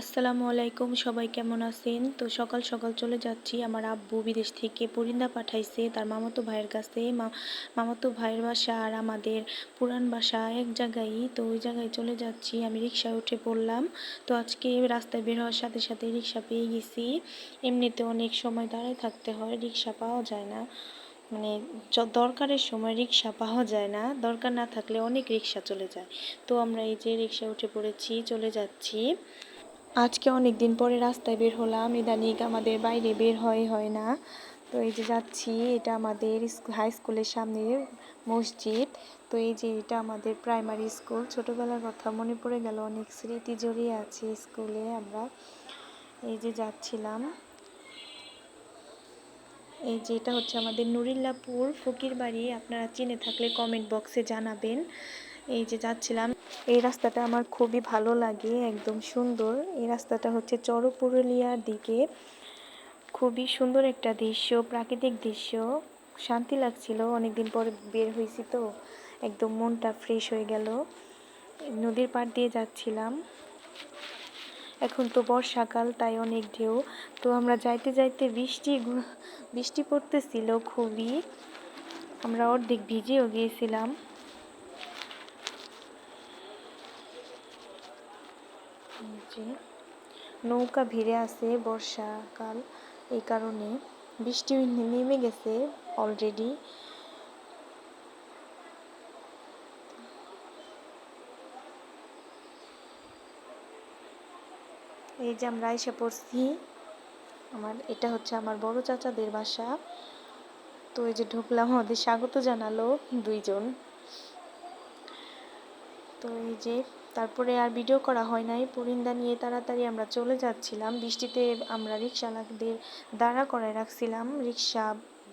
আসসালামু আলাইকুম, সবাই কেমন আছেন? তো সকাল সকাল চলে যাচ্ছি। আমার আব্বু বিদেশ থেকে পরিন্দা পাঠাইছে, তার মামাতো ভাইয়ের কাছে। মামাতো ভাইয়ের বাসা আর আমাদের পুরান বাসা এক জায়গায়। তো ওই জায়গায় চলে যাচ্ছি। আমি রিক্সায় উঠে পড়লাম। তো আজকে রাস্তায় বের হওয়ার সাথে সাথে রিক্সা পেয়ে গেছি। এমনিতে অনেক সময় দাঁড়ায় থাকতে হয় রিক্সা পাওয়া যায় না। মানে দরকারের সময় রিক্সা পাওয়া যায় না। দরকার না থাকলে অনেক রিক্সা চলে যায়। তো আমরা এই যে রিক্সা উঠে পড়েছি, চলে যাচ্ছি। আজকে অনেক দিন পরে রাস্তায় বের হলাম। ইদানিক আমাদের বাইরে বের হয় হয় না। তো এই যে যাচ্ছি, এটা আমাদের হাই স্কুলের সামনে মসজিদ। তো এই যে এটা আমাদের প্রাইমারি স্কুল। ছোটবেলার কথা মনে পড়ে গেল, অনেক স্মৃতি জড়িয়ে আছে স্কুলে আমরা। এই যে যাচ্ছিলাম। এই যে এটা হচ্ছে আমাদের নুরিল্লাপুর ফকির বাড়ি। আপনারা চিনে থাকলে কমেন্ট বক্সে জানাবেন। এই যে যাচ্ছিলাম, এই রাস্তাটা আমার খুবই ভালো লাগে, একদম সুন্দর। এই রাস্তাটা হচ্ছে চরপুরুলিয়ার দিকে। খুবই সুন্দর একটা দৃশ্য, প্রাকৃতিক দৃশ্য। শান্তি লাগছিল, অনেকদিন পর বের হয়েছি তো, একদম মনটা ফ্রেশ হয়ে গেল। নদীর পাড় দিয়ে যাচ্ছিলাম। এখন তো বর্ষাকাল, তাই অনেক ঢেউ। তো আমরা যাইতে যাইতে বৃষ্টি বৃষ্টি পড়তেছিল খুবই। আমরা অর্ধেক ভিজেও গিয়েছিলাম। যে নৌকা ভিড়ে আছে বর্ষাকাল এই কারণে। বৃষ্টি নেমে গেছে অলরেডি এই যে আমরা এসে পড়ছি, আমার এটা হচ্ছে আমার বড় চাচাদের বাসা। তো এই যে ঢুকলাম, আমাদের স্বাগত জানালো দুইজন। তো এই যে তারপরে আর ভিডিও করা হয় নাই। পরিন্দা নিয়ে তাড়াতাড়ি আমরা চলে যাচ্ছিলাম। বৃষ্টিতে আমরা রিক্সাওয়ালাদের দাঁড়া করায় রাখছিলাম। রিক্সা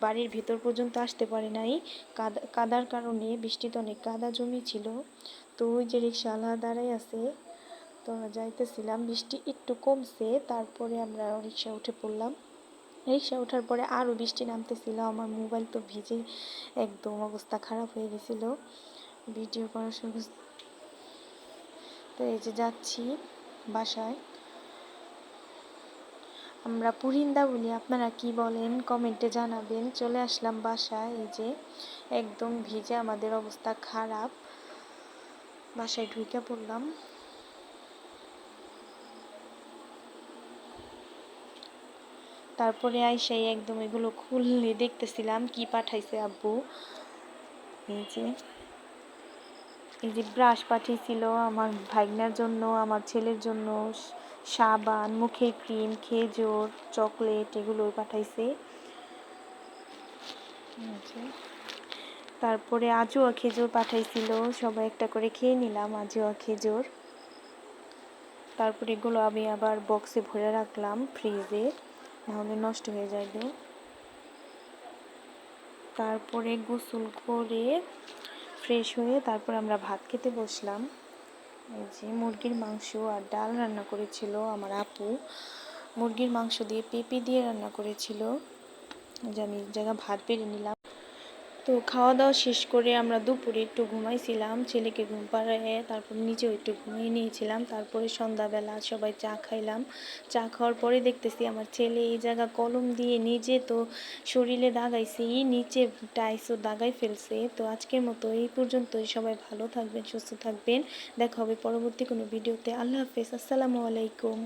বাড়ির ভেতর পর্যন্ত আসতে পারে নাই। কাদা, কাদার কারণে বৃষ্টিতে অনেক কাদা জমি ছিল তো ওই যে রিক্সাওয়ালা দাঁড়াই আছে, তো আমরা যাইতেছিলাম। বৃষ্টি একটু কমছে, তারপরে আমরা রিক্সা উঠে পড়লাম। রিক্সা ওঠার পরে আরও বৃষ্টি নামতেছিল। আমার মোবাইল তো ভিজে একদম অবস্থা খারাপ হয়ে গেছিল। ভিডিও করার সময় তো এই যে যাচ্ছি বাসায়। আমরা পুরিন্দা বলি, আপনারা কি বলেন কমেন্টে জানাবেন। চলে আসলাম বাসায়, এই যে একদম ভিজে আমাদের অবস্থা খারাপ। বাসায় ঢুকে পড়লাম। তারপরে আইসাই একদম এগুলো খুললে দেখতেছিলাম কি পাঠাইছে আব্বু। এই যে এই যে ব্রাশ পাঠিয়েছিল আমার ভাগনার জন্য, আমার ছেলের জন্য, সাবান, মুখের ক্রিম খেজুর চকলেট এগুলো পাঠাইছে। তারপরে আজুয়া খেজুর পাঠাইছিল, সবাই একটা করে খেয়ে নিলাম আজুয়া খেজুর। তারপরে এগুলো আমি আবার বক্সে ভরে রাখলাম ফ্রিজে নাহলে নষ্ট হয়ে যাবে তারপরে গোসল করে ফ্রেশ হয়ে তারপর আমরা ভাত খেতে বসলাম। এই যে মুরগির মাংস আর ডাল রান্না করেছিল আমার আপু। মুরগির মাংস দিয়ে পেঁপে দিয়ে রান্না করেছিল। যে আমি জায়গা ভাত বেড়ে নিলাম। তো খাওয়া দাওয়া শেষ করে আমরা দুপুরে একটু ঘুমাইছিলাম, ছেলেকে ঘুম পাড়ায় তারপর নিজেও একটু ঘুমিয়ে নিয়েছিলাম, তারপরে সন্ধ্যাবেলা সবাই চা খাইলাম। চা খাওয়ার পরে দেখতেছি আমার ছেলে এই জায়গা কলম দিয়ে নিজে তো শরীরে দাগাইছে নিচে টাইসও দাগাই ফেলছে। তো আজকের মতো এই পর্যন্তই, সবাই ভালো থাকবেন, সুস্থ থাকবেন। দেখা হবে পরবর্তী কোনো ভিডিওতে। আল্লাহ হাফেজ, আসসালামু আলাইকুম।